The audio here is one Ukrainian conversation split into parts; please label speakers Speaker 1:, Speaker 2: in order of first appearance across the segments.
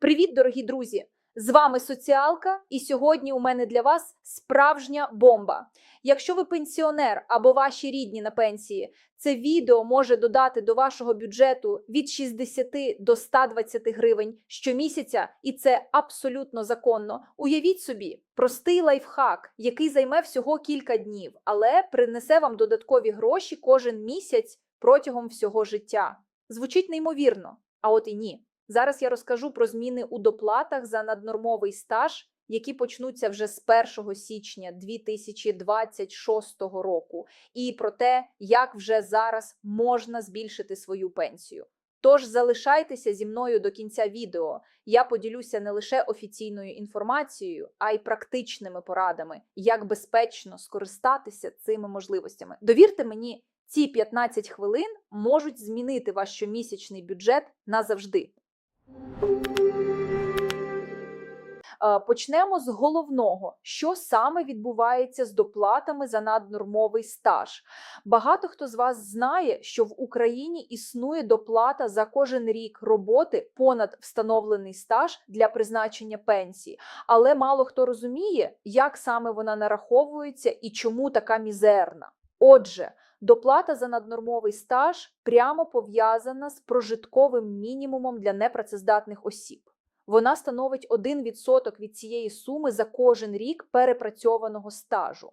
Speaker 1: Привіт, дорогі друзі! З вами соціалка, і сьогодні у мене для вас справжня бомба. Якщо ви пенсіонер або ваші рідні на пенсії, це відео може додати до вашого бюджету від 60 до 120 гривень щомісяця, і це абсолютно законно. Уявіть собі, простий лайфхак, який займе всього кілька днів, але принесе вам додаткові гроші кожен місяць протягом всього життя. Звучить неймовірно, а от і ні. Зараз я розкажу про зміни у доплатах за наднормовий стаж, які почнуться вже з 1 січня 2026 року, і про те, як вже зараз можна збільшити свою пенсію. Тож залишайтеся зі мною до кінця відео. Я поділюся не лише офіційною інформацією, а й практичними порадами, як безпечно скористатися цими можливостями. Довірте мені, ці 15 хвилин можуть змінити ваш щомісячний бюджет назавжди. Е, Почнемо з головного, що саме відбувається з доплатами за наднормовий стаж. Багато хто з вас знає, що в Україні існує доплата за кожен рік роботи понад встановлений стаж для призначення пенсії, але мало хто розуміє, як саме вона нараховується і чому така мізерна. Отже, доплата за наднормовий стаж прямо пов'язана з прожитковим мінімумом для непрацездатних осіб. Вона становить 1% від цієї суми за кожен рік перепрацьованого стажу.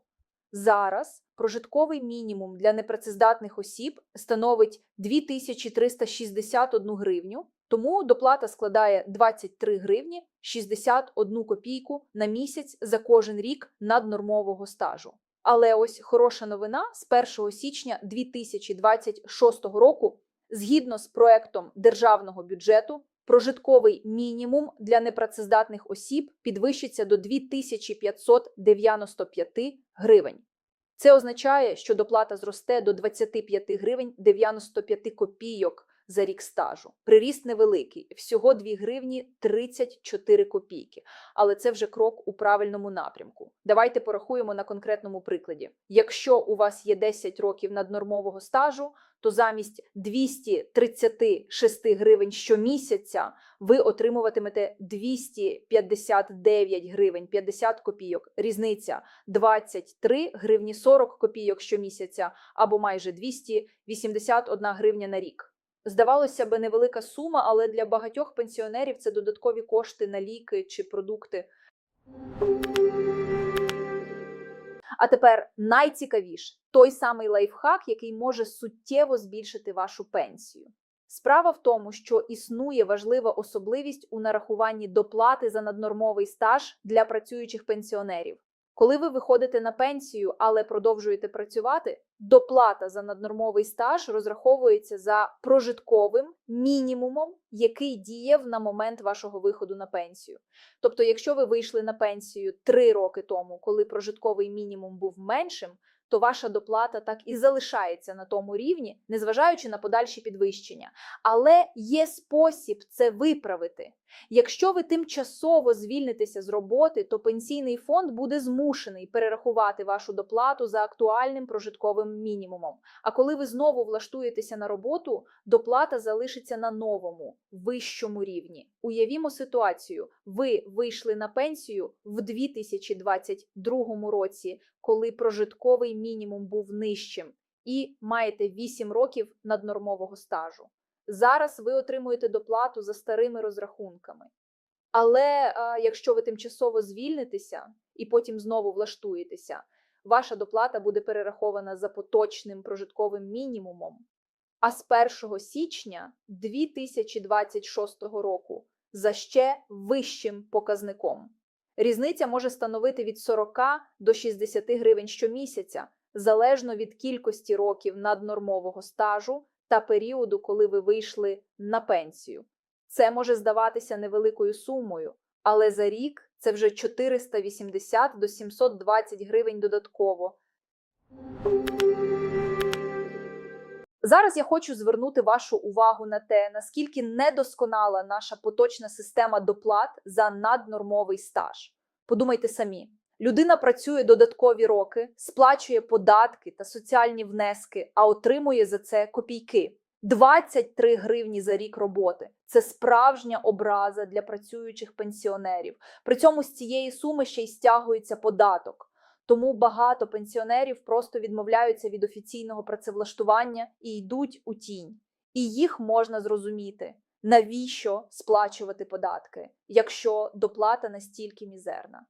Speaker 1: Зараз прожитковий мінімум для непрацездатних осіб становить 2361 гривню, тому доплата складає 23 гривні 61 копійку на місяць за кожен рік наднормового стажу. Але ось хороша новина з 1 січня 2026 року, згідно з проектом державного бюджету, прожитковий мінімум для непрацездатних осіб підвищиться до 2595 гривень. Це означає, що доплата зросте до 25 гривень 95 копійок за рік стажу. Приріст невеликий, всього 2 гривні 34 копійки. Але це вже крок у правильному напрямку. Давайте порахуємо на конкретному прикладі. Якщо у вас є 10 років наднормового стажу, то замість 236 гривень щомісяця ви отримуватимете 259 гривень 50 копійок. Різниця 23 гривні 40 копійок щомісяця або майже 281 гривня на рік. Здавалося би, невелика сума, але для багатьох пенсіонерів це додаткові кошти на ліки чи продукти. А тепер найцікавіше той самий лайфхак, який може суттєво збільшити вашу пенсію. Справа в тому, що існує важлива особливість у нарахуванні доплати за наднормовий стаж для працюючих пенсіонерів. Коли ви виходите на пенсію, але продовжуєте працювати, доплата за наднормовий стаж розраховується за прожитковим мінімумом, який діяв на момент вашого виходу на пенсію. Тобто, якщо ви вийшли на пенсію 3 роки тому, коли прожитковий мінімум був меншим, то ваша доплата так і залишається на тому рівні, незважаючи на подальші підвищення. Але є спосіб це виправити. Якщо ви тимчасово звільнитеся з роботи, то пенсійний фонд буде змушений перерахувати вашу доплату за актуальним прожитковим мінімумом. А коли ви знову влаштуєтеся на роботу, доплата залишиться на новому, вищому рівні. Уявімо ситуацію: ви вийшли на пенсію в 2022 році, коли прожитковий мінімум був нижчим, і маєте 8 років наднормового стажу. Зараз ви отримуєте доплату за старими розрахунками. Але а, якщо ви тимчасово звільнитеся і потім знову влаштуєтеся, ваша доплата буде перерахована за поточним прожитковим мінімумом. А з 1 січня 2026 року за ще вищим показником. Різниця може становити від 40 до 60 гривень щомісяця, залежно від кількості років наднормового стажу та періоду, коли ви вийшли на пенсію. Це може здаватися невеликою сумою, але за рік це вже 480 до 720 гривень додатково. Зараз я хочу звернути вашу увагу на те, наскільки недосконала наша поточна система доплат за наднормовий стаж. Подумайте самі. Людина працює додаткові роки, сплачує податки та соціальні внески, а отримує за це копійки. 23 гривні за рік роботи це справжня образа для працюючих пенсіонерів. При цьому з цієї суми ще й стягується податок. Тому багато пенсіонерів просто відмовляються від офіційного працевлаштування і йдуть у тінь. І їх можна зрозуміти, навіщо сплачувати податки, якщо доплата настільки мізерна.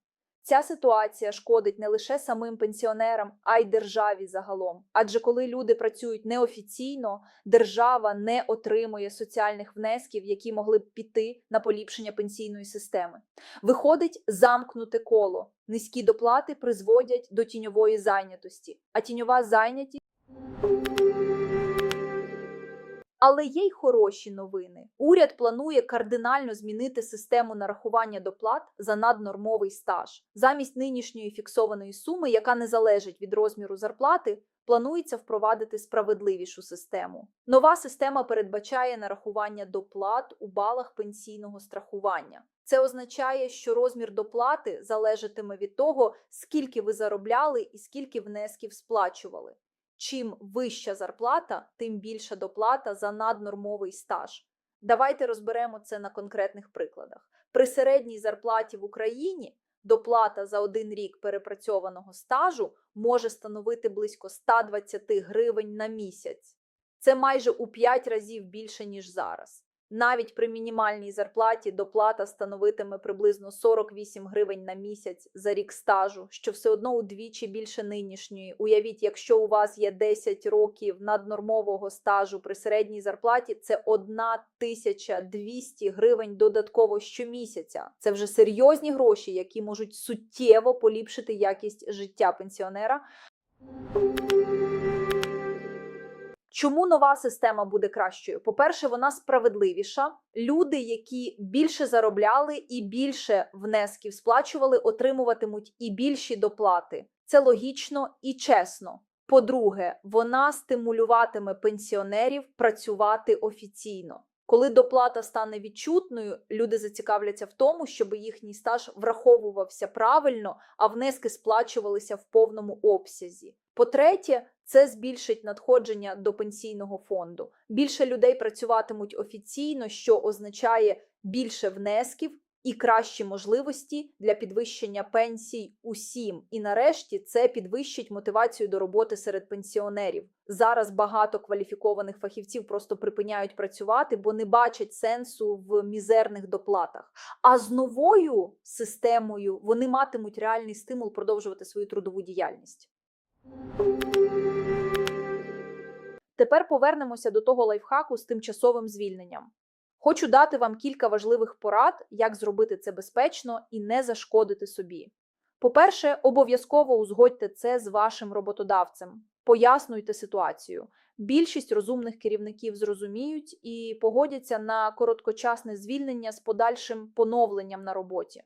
Speaker 1: Ця ситуація шкодить не лише самим пенсіонерам, а й державі загалом. Адже коли люди працюють неофіційно, держава не отримує соціальних внесків, які могли б піти на поліпшення пенсійної системи. Виходить замкнуте коло. Низькі доплати призводять до тіньової зайнятості, а тіньова зайнятість. Але є й хороші новини. Уряд планує кардинально змінити систему нарахування доплат за наднормовий стаж. Замість нинішньої фіксованої суми, яка не залежить від розміру зарплати, планується впровадити справедливішу систему. Нова система передбачає нарахування доплат у балах пенсійного страхування. Це означає, що розмір доплати залежатиме від того, скільки ви заробляли і скільки внесків сплачували. Чим вища зарплата, тим більша доплата за наднормовий стаж. Давайте розберемо це на конкретних прикладах. При середній зарплаті в Україні доплата за один рік перепрацьованого стажу може становити близько 120 гривень на місяць. Це майже у 5 разів більше, ніж зараз. Навіть при мінімальній зарплаті доплата становитиме приблизно 48 гривень на місяць за рік стажу, що все одно удвічі більше нинішньої. Уявіть, якщо у вас є 10 років наднормового стажу при середній зарплаті, це 1200 гривень додатково щомісяця. Це вже серйозні гроші, які можуть суттєво поліпшити якість життя пенсіонера. Чому нова система буде кращою? По-перше, вона справедливіша. Люди, які більше заробляли і більше внесків сплачували, отримуватимуть і більші доплати. Це логічно і чесно. По-друге, вона стимулюватиме пенсіонерів працювати офіційно. Коли доплата стане відчутною, люди зацікавляться в тому, щоб їхній стаж враховувався правильно, а внески сплачувалися в повному обсязі. По-третє, це збільшить надходження до пенсійного фонду. Більше людей працюватимуть офіційно, що означає більше внесків і кращі можливості для підвищення пенсій усім. І нарешті це підвищить мотивацію до роботи серед пенсіонерів. Зараз багато кваліфікованих фахівців просто припиняють працювати, бо не бачать сенсу в мізерних доплатах. А з новою системою вони матимуть реальний стимул продовжувати свою трудову діяльність. Тепер повернемося до того лайфхаку з тимчасовим звільненням. Хочу дати вам кілька важливих порад, як зробити це безпечно і не зашкодити собі. По-перше, обов'язково узгодьте це з вашим роботодавцем, пояснюйте ситуацію. Більшість розумних керівників зрозуміють і погодяться на короткочасне звільнення з подальшим поновленням на роботі.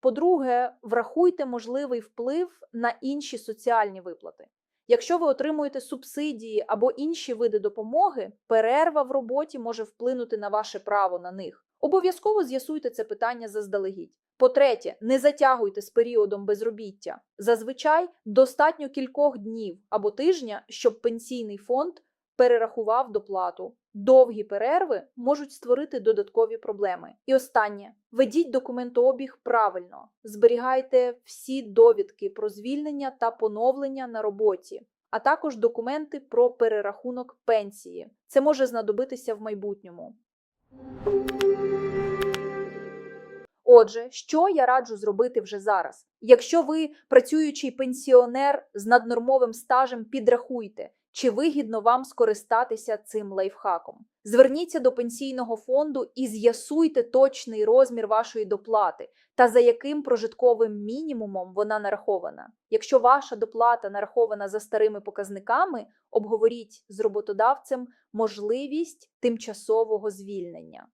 Speaker 1: По-друге, врахуйте можливий вплив на інші соціальні виплати. Якщо ви отримуєте субсидії або інші види допомоги, перерва в роботі може вплинути на ваше право на них. Обов'язково з'ясуйте це питання заздалегідь. По-третє, не затягуйте з періодом безробіття. Зазвичай достатньо кількох днів або тижня, щоб пенсійний фонд перерахував доплату. Довгі перерви можуть створити додаткові проблеми. І останнє: ведіть документообіг правильно, зберігайте всі довідки про звільнення та поновлення на роботі, а також документи про перерахунок пенсії. Це може знадобитися в майбутньому. Отже, що я раджу зробити вже зараз? Якщо ви працюючий пенсіонер з наднормовим стажем, підрахуйте, чи вигідно вам скористатися цим лайфхаком. Зверніться до пенсійного фонду і з'ясуйте точний розмір вашої доплати та за яким прожитковим мінімумом вона нарахована. Якщо ваша доплата нарахована за старими показниками, обговоріть з роботодавцем можливість тимчасового звільнення.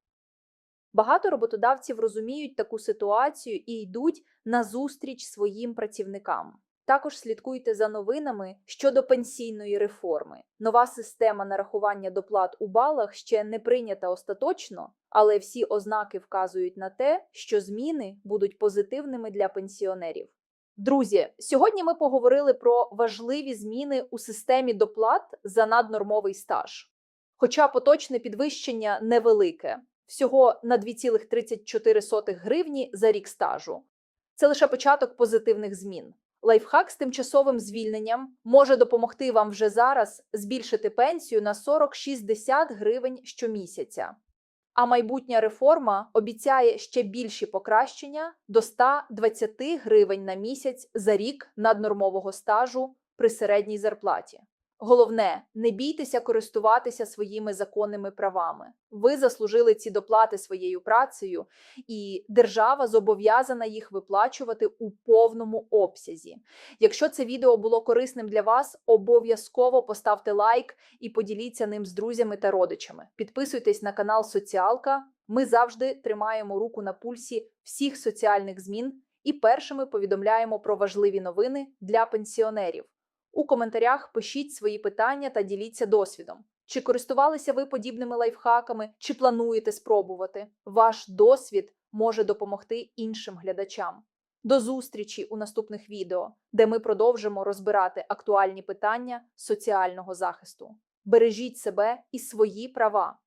Speaker 1: Багато роботодавців розуміють таку ситуацію і йдуть на зустріч своїм працівникам. Також слідкуйте за новинами щодо пенсійної реформи. Нова система нарахування доплат у балах ще не прийнята остаточно, але всі ознаки вказують на те, що зміни будуть позитивними для пенсіонерів. Друзі, сьогодні ми поговорили про важливі зміни у системі доплат за наднормовий стаж. Хоча поточне підвищення невелике, всього на 2,34 гривні за рік стажу. Це лише початок позитивних змін. Лайфхак з тимчасовим звільненням може допомогти вам вже зараз збільшити пенсію на 40-60 гривень щомісяця. А майбутня реформа обіцяє ще більші покращення до 120 гривень на місяць за рік наднормового стажу при середній зарплаті. Головне, не бійтеся користуватися своїми законними правами. Ви заслужили ці доплати своєю працею, і держава зобов'язана їх виплачувати у повному обсязі. Якщо це відео було корисним для вас, обов'язково поставте лайк і поділіться ним з друзями та родичами. Підписуйтесь на канал Соціалка. Ми завжди тримаємо руку на пульсі всіх соціальних змін і першими повідомляємо про важливі новини для пенсіонерів. У коментарях пишіть свої питання та діліться досвідом. Чи користувалися ви подібними лайфхаками, чи плануєте спробувати? Ваш досвід може допомогти іншим глядачам. До зустрічі у наступних відео, де ми продовжимо розбирати актуальні питання соціального захисту. Бережіть себе і свої права.